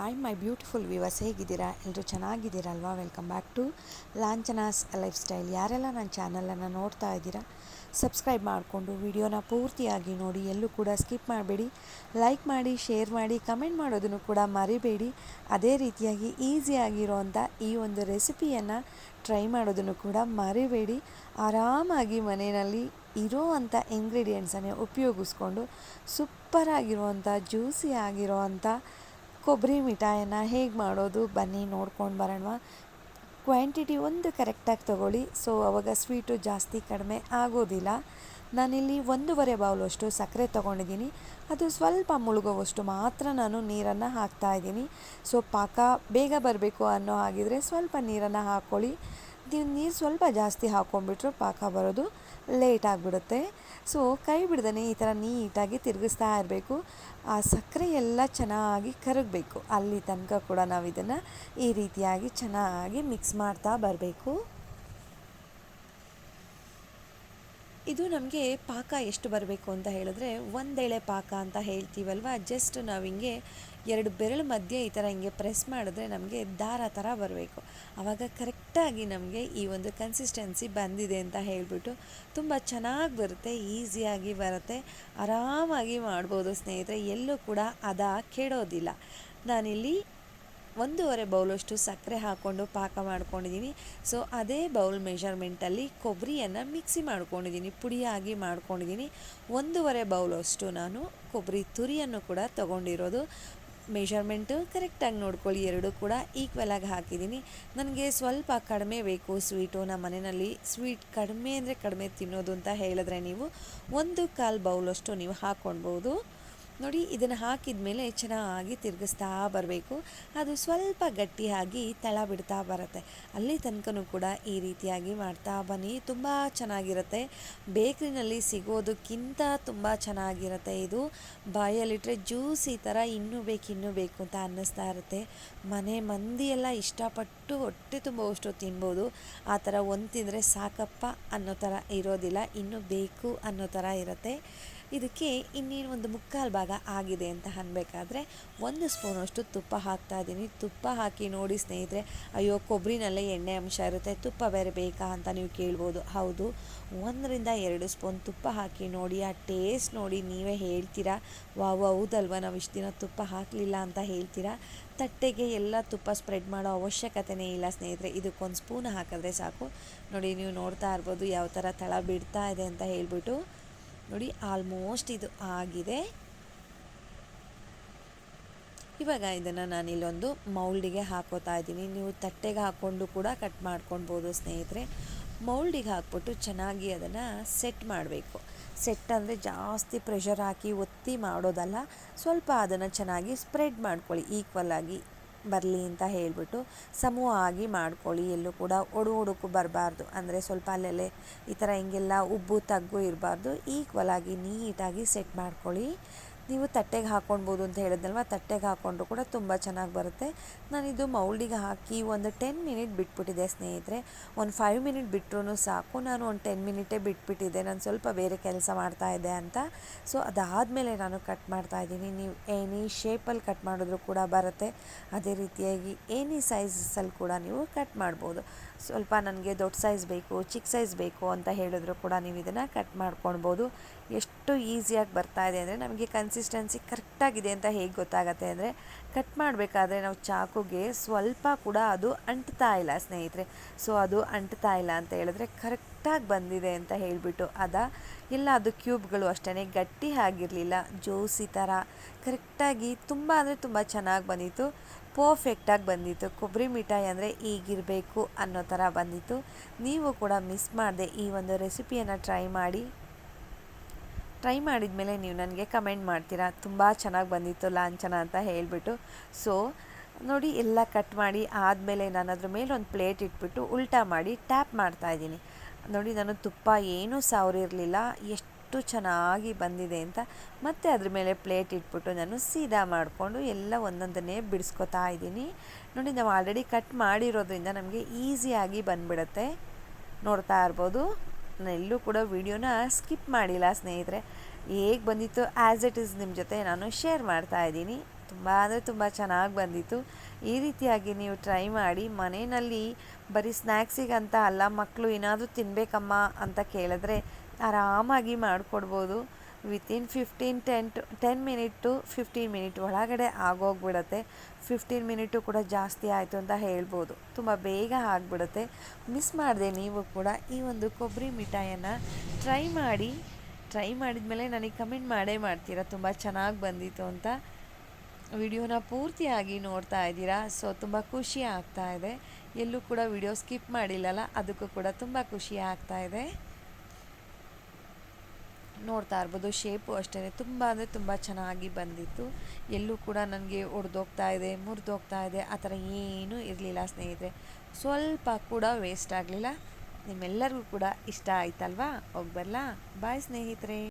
Hi my beautiful viewers ಹೇಗಿದ್ದೀರಾ? ಎಲ್ಲರೂ ಚೆನ್ನಾಗಿದ್ದೀರಲ್ವಾ? Welcome back to Lanchana's lifestyle ಯಾರೆಲ್ಲ ನನ್ನ ಚಾನಲನ್ನು ನೋಡ್ತಾ ಇದ್ದೀರಾ ಸಬ್ಸ್ಕ್ರೈಬ್ ಮಾಡಿಕೊಂಡು ವಿಡಿಯೋನ ಪೂರ್ತಿಯಾಗಿ ನೋಡಿ, ಎಲ್ಲೂ ಕೂಡ ಸ್ಕಿಪ್ ಮಾಡಬೇಡಿ. ಲೈಕ್ ಮಾಡಿ ಶೇರ್ ಮಾಡಿ ಕಮೆಂಟ್ ಮಾಡೋದನ್ನು ಕೂಡ ಮರಿಬೇಡಿ. ಅದೇ ರೀತಿಯಾಗಿ ಈಸಿಯಾಗಿರೋವಂಥ ಈ ಒಂದು ರೆಸಿಪಿಯನ್ನು ಟ್ರೈ ಮಾಡೋದನ್ನು ಕೂಡ ಮರಿಬೇಡಿ. ಆರಾಮಾಗಿ ಮನೆಯಲ್ಲಿ ಇರೋವಂಥ ಇಂಗ್ರೀಡಿಯೆಂಟ್ಸನ್ನೇ ಉಪಯೋಗಿಸ್ಕೊಂಡು ಸೂಪರಾಗಿರುವಂಥ ಜ್ಯೂಸಿ ಆಗಿರೋವಂಥ ಕೊಬ್ಬರಿ ಮಿಠಾಯನ್ನು ಹೇಗೆ ಮಾಡೋದು? ಬನ್ನಿ, ನೋಡ್ಕೊಂಡು ಬರೋಣ ಕ್ವಾಂಟಿಟಿ ಒಂದು ಕರೆಕ್ಟಾಗಿ ತೊಗೊಳ್ಳಿ. ಸೊ ಅವಾಗ ಸ್ವೀಟು ಜಾಸ್ತಿ ಕಡಿಮೆ ಆಗೋದಿಲ್ಲ. ನಾನಿಲ್ಲಿ ಒಂದೂವರೆ ಬೌಲಷ್ಟು ಸಕ್ಕರೆ ತೊಗೊಂಡಿದ್ದೀನಿ. ಅದು ಸ್ವಲ್ಪ ಮುಳುಗೋವಷ್ಟು ಮಾತ್ರ ನಾನು ನೀರನ್ನು ಹಾಕ್ತಾ ಇದ್ದೀನಿ. ಸೊ ಪಾಕ ಬೇಗ ಬರಬೇಕು ಅನ್ನೋ ಹಾಗಿದ್ರೆ ಸ್ವಲ್ಪ ನೀರನ್ನು ಹಾಕ್ಕೊಳ್ಳಿ ನೀವು ನೀರು ಸ್ವಲ್ಪ ಜಾಸ್ತಿ ಹಾಕ್ಕೊಂಡ್ಬಿಟ್ರು ಪಾಕ ಬರೋದು. ಲೇಟ್ ಆಗಿಬಿಡುತ್ತೆ. ಸೊ, ಕೈ ಬಿಡ್ದೇ ಈ ಥರ ನೀಟಾಗಿ ತಿರುಗಿಸ್ತಾ ಇರಬೇಕು. ಆ ಸಕ್ಕರೆ ಎಲ್ಲ ಚೆನ್ನಾಗಿ ಕರಗಬೇಕು. ಅಲ್ಲಿ ತನಕ ಕೂಡ ನಾವು ಇದನ್ನು ಈ ರೀತಿಯಾಗಿ ಚೆನ್ನಾಗಿ ಮಿಕ್ಸ್ ಮಾಡ್ತಾ ಬರಬೇಕು. ಇದು ನಮಗೆ ಪಾಕ ಎಷ್ಟು ಬರಬೇಕು ಅಂತ ಹೇಳಿದ್ರೆ ಒಂದೇಳೆ ಪಾಕ ಅಂತ ಹೇಳ್ತೀವಲ್ವ? ಜಸ್ಟ್ ನಾವು ಹಿಂಗೆ ಎರಡು ಬೆರಳು ಮಧ್ಯೆ ಈ ಥರ ಹಿಂಗೆ ಪ್ರೆಸ್ ಮಾಡಿದ್ರೆ ನಮಗೆ ದಾರ ಥರ ಬರಬೇಕು. ಆವಾಗ ಕರೆಕ್ಟಾಗಿ ನಮಗೆ ಈ ಒಂದು ಕನ್ಸಿಸ್ಟೆನ್ಸಿ ಬಂದಿದೆ ಅಂತ ಹೇಳಿಬಿಟ್ಟು ತುಂಬ ಚೆನ್ನಾಗಿ ಬರುತ್ತೆ ಈಸಿಯಾಗಿ ಬರುತ್ತೆ, ಆರಾಮಾಗಿ ಮಾಡ್ಬೋದು ಸ್ನೇಹಿತರೆ. ಎಲ್ಲೂ ಕೂಡ ಅದ ಕೆಡೋದಿಲ್ಲ. ನಾನಿಲ್ಲಿ ಒಂದೂವರೆ ಬೌಲಷ್ಟು ಸಕ್ಕರೆ ಹಾಕ್ಕೊಂಡು ಪಾಕ ಮಾಡ್ಕೊಂಡಿದ್ದೀನಿ ಸೊ ಅದೇ ಬೌಲ್ ಮೆಷರ್ಮೆಂಟಲ್ಲಿ ಕೊಬ್ಬರಿಯನ್ನು ಮಿಕ್ಸಿ ಮಾಡ್ಕೊಂಡಿದ್ದೀನಿ ಪುಡಿಯಾಗಿ ಮಾಡ್ಕೊಂಡಿದ್ದೀನಿ ಒಂದೂವರೆ ಬೌಲಷ್ಟು ನಾನು ಕೊಬ್ಬರಿ ತುರಿಯನ್ನು ಕೂಡ ತೊಗೊಂಡಿರೋದು. ಮೆಷರ್ಮೆಂಟು ಕರೆಕ್ಟಾಗಿ ನೋಡ್ಕೊಳ್ಳಿ, ಎರಡೂ ಕೂಡ ಈಕ್ವಲಾಗಿ ಹಾಕಿದ್ದೀನಿ ನನಗೆ ಸ್ವಲ್ಪ ಕಡಿಮೆ ಬೇಕು ಸ್ವೀಟು ನಮ್ಮ ಮನೆಯಲ್ಲಿ ಸ್ವೀಟ್ ಕಡಿಮೆ ಅಂದರೆ ಕಡಿಮೆ ತಿನ್ನೋದು ಅಂತ ಹೇಳಿದ್ರೆ ನೀವು ಒಂದು ಕಾಲು ಬೌಲಷ್ಟು ನೀವು ಹಾಕ್ಕೊಳ್ಬೋದು ನೋಡಿ, ಇದನ್ನು ಹಾಕಿದ ಮೇಲೆ ಚೆನ್ನಾಗಿ ತಿರುಗಿಸ್ತಾ ಬರಬೇಕು. ಅದು ಸ್ವಲ್ಪ ಗಟ್ಟಿಯಾಗಿ ತಳ ಬಿಡ್ತಾ ಬರುತ್ತೆ. ಅಲ್ಲಿ ತನಕನೂ ಕೂಡ ಈ ರೀತಿಯಾಗಿ ಮಾಡ್ತಾ ಬನ್ನಿ. ತುಂಬ ಚೆನ್ನಾಗಿರುತ್ತೆ. ಬೇಕ್ರಿನಲ್ಲಿ ಸಿಗೋದಕ್ಕಿಂತ ತುಂಬ ಚೆನ್ನಾಗಿರುತ್ತೆ ಇದು. ಬಾಯಲ್ಲಿಟ್ಟರೆ ಜ್ಯೂಸ್ ಈ ಥರ ಇನ್ನೂ ಬೇಕು ಇನ್ನೂ ಬೇಕು ಅಂತ ಅನ್ನಿಸ್ತಾ ಇರುತ್ತೆ. ಮನೆ ಮಂದಿಯೆಲ್ಲ ಇಷ್ಟಪಟ್ಟು ಹೊಟ್ಟೆ ತುಂಬುವಷ್ಟು ತಿನ್ಬೋದು. ಆ ಥರ ಒಂದು ತಿಂದರೆ ಸಾಕಪ್ಪ ಅನ್ನೋ ಥರ ಇರೋದಿಲ್ಲ. ಇನ್ನೂ ಬೇಕು ಅನ್ನೋ ಥರ ಇರುತ್ತೆ. ಇದಕ್ಕೆ ಇನ್ನೇನು ಒಂದು ಮುಕ್ಕಾಲು ಭಾಗ ಆಗಿದೆ ಅಂತ ಅನ್ಬೇಕಾದ್ರೆ ಒಂದು ಸ್ಪೂನಷ್ಟು ತುಪ್ಪ ಹಾಕ್ತಾ ಇದ್ದೀನಿ. ತುಪ್ಪ ಹಾಕಿ ನೋಡಿ ಸ್ನೇಹಿತರೆ, ಅಯ್ಯೋ, ಕೊಬ್ಬರಿನಲ್ಲೇ ಎಣ್ಣೆ ಅಂಶ ಇರುತ್ತೆ. ತುಪ್ಪ ಬೇರೆ ಬೇಕಾ ಅಂತ ನೀವು ಕೇಳ್ಬೋದು. ಹೌದು, ಒಂದರಿಂದ ಎರಡು ಸ್ಪೂನ್ ತುಪ್ಪ ಹಾಕಿ ನೋಡಿ, ಆ ಟೇಸ್ಟ್ ನೋಡಿ ನೀವೇ ಹೇಳ್ತೀರಾ? ವಾವ್, ಹೌದಲ್ವ? ನಾವು ಇಷ್ಟು ದಿನ ತುಪ್ಪ ಹಾಕಲಿಲ್ಲ ಅಂತ ಹೇಳ್ತೀರಾ? ತಟ್ಟೆಗೆ ಎಲ್ಲ ತುಪ್ಪ ಸ್ಪ್ರೆಡ್ ಮಾಡೋ ಅವಶ್ಯಕತೆಯೇ ಇಲ್ಲ ಸ್ನೇಹಿತರೆ. ಇದಕ್ಕೊಂದು ಸ್ಪೂನ್ ಹಾಕಿದ್ರೆ ಸಾಕು. ನೋಡಿ, ನೀವು ನೋಡ್ತಾ ಇರ್ಬೋದು ಯಾವ ಥರ ತಳ ಬಿಡ್ತಾ ಇದೆ ಅಂತ ಹೇಳ್ಬಿಟ್ಟು ನೋಡಿ ಆಲ್ಮೋಸ್ಟ್ ಇದು ಆಗಿದೆ. ಇವಾಗ ಇದನ್ನು ನಾನು ಇಲ್ಲೊಂದು ಮೌಲ್ಡಿಗೆ ಹಾಕೋತಾ ಇದ್ದೀನಿ. ನೀವು ತಟ್ಟೆಗೆ ಹಾಕ್ಕೊಂಡು ಕೂಡ ಕಟ್ ಮಾಡ್ಕೊಳ್ಬೋದು ಸ್ನೇಹಿತರೆ. ಮೌಲ್ಡಿಗೆ ಹಾಕ್ಬಿಟ್ಟು ಚೆನ್ನಾಗಿ ಅದನ್ನು ಸೆಟ್ ಮಾಡಬೇಕು. ಸೆಟ್ ಅಂದರೆ ಜಾಸ್ತಿ ಪ್ರೆಷರ್ ಹಾಕಿ ಒತ್ತಿ ಮಾಡೋದಲ್ಲ, ಸ್ವಲ್ಪ ಅದನ್ನು ಚೆನ್ನಾಗಿ ಸ್ಪ್ರೆಡ್ ಮಾಡ್ಕೊಳ್ಳಿ. ಈಕ್ವಲ್ ಆಗಿ ಬರಲಿ ಅಂತ ಹೇಳಿಬಿಟ್ಟು ಸಮೂಹವಾಗಿ ಮಾಡ್ಕೊಳ್ಳಿ. ಎಲ್ಲೂ ಕೂಡ ಒಡು ಹುಡುಕು ಬರಬಾರ್ದು. ಅಂದರೆ ಸ್ವಲ್ಪ ಅಲ್ಲೆಲ್ಲ ಈ ಥರ ಹಿಂಗೆಲ್ಲ ಉಬ್ಬು, ತಗ್ಗು ಇರಬಾರ್ದು. ಈಕ್ವಲಾಗಿ ನೀಟಾಗಿ ಸೆಟ್ ಮಾಡ್ಕೊಳ್ಳಿ. ನೀವು ತಟ್ಟೆಗೆ ಹಾಕ್ಕೊಳ್ಬೋದು ಅಂತ ಹೇಳಿದ್ನಲ್ವ? ತಟ್ಟೆಗೆ ಹಾಕ್ಕೊಂಡ್ರು ಕೂಡ ತುಂಬ ಚೆನ್ನಾಗಿ ಬರುತ್ತೆ. ನಾನಿದು ಮೌಲ್ಡಿಗೆ ಹಾಕಿ ಒಂದು ಟೆನ್ ಮಿನಿಟ್ ಬಿಟ್ಬಿಟ್ಟಿದೆ ಸ್ನೇಹಿತರೆ. ಒಂದು ಫೈವ್ ಮಿನಿಟ್ ಬಿಟ್ಟರು ಸಾಕು. ನಾನು ಒಂದು ಟೆನ್ ಮಿನಿಟೇ ಬಿಟ್ಬಿಟ್ಟಿದ್ದೆ. ನಾನು ಸ್ವಲ್ಪ ಬೇರೆ ಕೆಲಸ ಮಾಡ್ತಾ ಇದ್ದೆ ಅಂತ. ಸೊ ಅದಾದಮೇಲೆ ನಾನು ಕಟ್ ಮಾಡ್ತಾ ಇದ್ದೀನಿ. ನೀವು ಏನಿ ಶೇಪಲ್ಲಿ ಕಟ್ ಮಾಡಿದ್ರು ಕೂಡ ಬರುತ್ತೆ. ಅದೇ ರೀತಿಯಾಗಿ ಏನಿ ಸೈಜಸಲ್ಲಿ ಕೂಡ ನೀವು ಕಟ್ ಮಾಡ್ಬೋದು. ಸ್ವಲ್ಪ ನನಗೆ ದೊಡ್ಡ ಸೈಜ್ ಬೇಕು, ಚಿಕ್ಕ ಸೈಜ್ ಬೇಕು ಅಂತ ಹೇಳಿದ್ರು ಕೂಡ ನೀವು ಇದನ್ನು ಕಟ್ ಮಾಡ್ಕೊಳ್ಬೋದು. ಎಷ್ಟು ಈಸಿಯಾಗಿ ಬರ್ತಾ ಇದೆ ಅಂದರೆ ನಮಗೆ ಕನ್ಸಿಸ್ಟೆನ್ಸಿ ಕರೆಕ್ಟಾಗಿದೆ ಅಂತ ಹೇಗೆ ಗೊತ್ತಾಗತ್ತೆ ಅಂದರೆ ಕಟ್ ಮಾಡಬೇಕಾದ್ರೆ ನಾವು ಚಾಕುಗೆ ಸ್ವಲ್ಪ ಕೂಡ ಅದು ಅಂಟ್ತಾ ಇಲ್ಲ ಸ್ನೇಹಿತರೆ. ಸೊ ಅದು ಅಂಟ್ತಾ ಇಲ್ಲ ಅಂತ ಹೇಳಿದ್ರೆ ಕರೆಕ್ಟಾಗಿ ಬಂದಿದೆ ಅಂತ ಹೇಳಿಬಿಟ್ಟು ಅದ. ಎಲ್ಲ ಅದು ಕ್ಯೂಬ್ಗಳು ಅಷ್ಟೇ ಗಟ್ಟಿ ಆಗಿರಲಿಲ್ಲ, ಜೋಸಿ ಥರ ಕರೆಕ್ಟಾಗಿ ತುಂಬ ಅಂದರೆ ತುಂಬ ಚೆನ್ನಾಗಿ ಬಂದಿತ್ತು. ಪರ್ಫೆಕ್ಟಾಗಿ ಬಂದಿತ್ತು. ಕೊಬ್ಬರಿ ಮಿಠಾಯಿ ಅಂದರೆ ಈಗಿರಬೇಕು ಅನ್ನೋ ಥರ ಬಂದಿತ್ತು. ನೀವು ಕೂಡ ಮಿಸ್ ಮಾಡದೆ ಈ ಒಂದು ರೆಸಿಪಿಯನ್ನು ಟ್ರೈ ಮಾಡಿ. ಟ್ರೈ ಮಾಡಿದ ಮೇಲೆ ನೀವು ನನಗೆ ಕಮೆಂಟ್ ಮಾಡ್ತೀರಾ? ತುಂಬ ಚೆನ್ನಾಗಿ ಬಂದಿತ್ತು ಲಾಂಚನ ಅಂತ ಹೇಳಿಬಿಟ್ಟು. ಸೊ ನೋಡಿ ಎಲ್ಲ ಕಟ್ ಮಾಡಿ ಆದಮೇಲೆ ನಾನು ಅದ್ರ ಮೇಲೆ ಒಂದು ಪ್ಲೇಟ್ ಇಟ್ಬಿಟ್ಟು ಉಲ್ಟಾ ಮಾಡಿ ಟ್ಯಾಪ್ ಮಾಡ್ತಾಯಿದ್ದೀನಿ ನೋಡಿ ನಾನು ತುಪ್ಪ ಏನೂ ಸಾವಿರಿರಲಿಲ್ಲ. ಎಷ್ಟು ಚೆನ್ನಾಗಿ ಬಂದಿದೆ ಅಂತ ಮತ್ತೆ ಅದ್ರ ಮೇಲೆ ಪ್ಲೇಟ್ ಇಟ್ಬಿಟ್ಟು ನಾನು ಸೀದಾ ಮಾಡಿಕೊಂಡು ಎಲ್ಲ ಒಂದೊಂದನ್ನೇ ಬಿಡಿಸ್ಕೊತಾ ಇದ್ದೀನಿ. ನೋಡಿ ನಾವು ಆಲ್ರೆಡಿ ಕಟ್ ಮಾಡಿರೋದ್ರಿಂದ ನಮಗೆ ಈಸಿಯಾಗಿ ಬಂದ್ಬಿಡುತ್ತೆ. ನೋಡ್ತಾ ಇರ್ಬೋದು. ನಾನು ಎಲ್ಲೂ ಕೂಡ ವಿಡಿಯೋನ ಸ್ಕಿಪ್ ಮಾಡಿಲ್ಲ ಸ್ನೇಹಿತರೆ. ಹೇಗೆ ಬಂದಿತ್ತು ಆ್ಯಸ್ ಇಟ್ ಈಸ್ ನಿಮ್ಮ ಜೊತೆ ನಾನು ಶೇರ್ ಮಾಡ್ತಾ ಇದ್ದೀನಿ. ತುಂಬ ಅಂದರೆ ತುಂಬ ಚೆನ್ನಾಗಿ ಬಂದಿತ್ತು. ಈ ರೀತಿಯಾಗಿ ನೀವು ಟ್ರೈ ಮಾಡಿ, ಮನೆಯಲ್ಲಿ ಬರೀ ಸ್ನ್ಯಾಕ್ಸಿಗಂತ ಅಲ್ಲ ಮಕ್ಕಳು ಏನಾದರೂ ತಿನ್ನಬೇಕಮ್ಮ ಅಂತ ಕೇಳಿದ್ರೆ ಆರಾಮಾಗಿ ಮಾಡಿಕೊಡ್ಬೋದು. Within fifteen ten to ten minute to fifteen minute ಒಳಗಡೆ ಆಗೋಗ್ಬಿಡತ್ತೆ. ಫಿಫ್ಟೀನ್ ಮಿನಿಟು ಕೂಡ ಜಾಸ್ತಿ ಆಯಿತು ಅಂತ ಹೇಳ್ಬೋದು. ತುಂಬ ಬೇಗ ಆಗಿಬಿಡುತ್ತೆ. ಮಿಸ್ ಮಾಡಿದೆ ನೀವು ಕೂಡ ಈ ಒಂದು ಕೊಬ್ಬರಿ ಮಿಠಾಯಿಯನ್ನು ಟ್ರೈ ಮಾಡಿ ಟ್ರೈ ಮಾಡಿದ್ಮೇಲೆ ನನಗೆ ಕಮೆಂಟ್ ಮಾಡೇ ಮಾಡ್ತೀರಾ? ತುಂಬ ಚೆನ್ನಾಗಿ ಬಂದಿತ್ತು ಅಂತ. ವಿಡಿಯೋನ ಪೂರ್ತಿಯಾಗಿ ನೋಡ್ತಾ ಇದ್ದೀರಾ? ಸೊ ತುಂಬ ಖುಷಿ ಆಗ್ತಾ ಇದೆ. ಎಲ್ಲೂ ಕೂಡ ವಿಡಿಯೋ ಸ್ಕಿಪ್ ಮಾಡಿಲ್ಲಲ್ಲ, ಅದಕ್ಕೂ ಕೂಡ ತುಂಬ ಖುಷಿ ಆಗ್ತಾ ಇದೆ. ನೋಡ್ತಾ ಇರ್ಬೋದು. ಶೇಪು ಅಷ್ಟೇ ತುಂಬ ಅಂದರೆ ತುಂಬ ಚೆನ್ನಾಗಿ ಬಂದಿತ್ತು. ಎಲ್ಲೂ ಕೂಡ ನನಗೆ ಒಡೆದೋಗ್ತಾ ಇದೆ, ಮುರಿದೋಗ್ತಾ ಇದೆ. ಆ ಥರ ಏನೂ ಇರಲಿಲ್ಲ ಸ್ನೇಹಿತರೆ. ಸ್ವಲ್ಪ ಕೂಡ ವೇಸ್ಟ್ ಆಗಲಿಲ್ಲ. ನಿಮ್ಮೆಲ್ಲರಿಗೂ ಕೂಡ ಇಷ್ಟ ಆಯ್ತಲ್ವಾ? ಹೋಗಿ ಬರಲಾ? ಬಾಯ್ ಸ್ನೇಹಿತರೆ.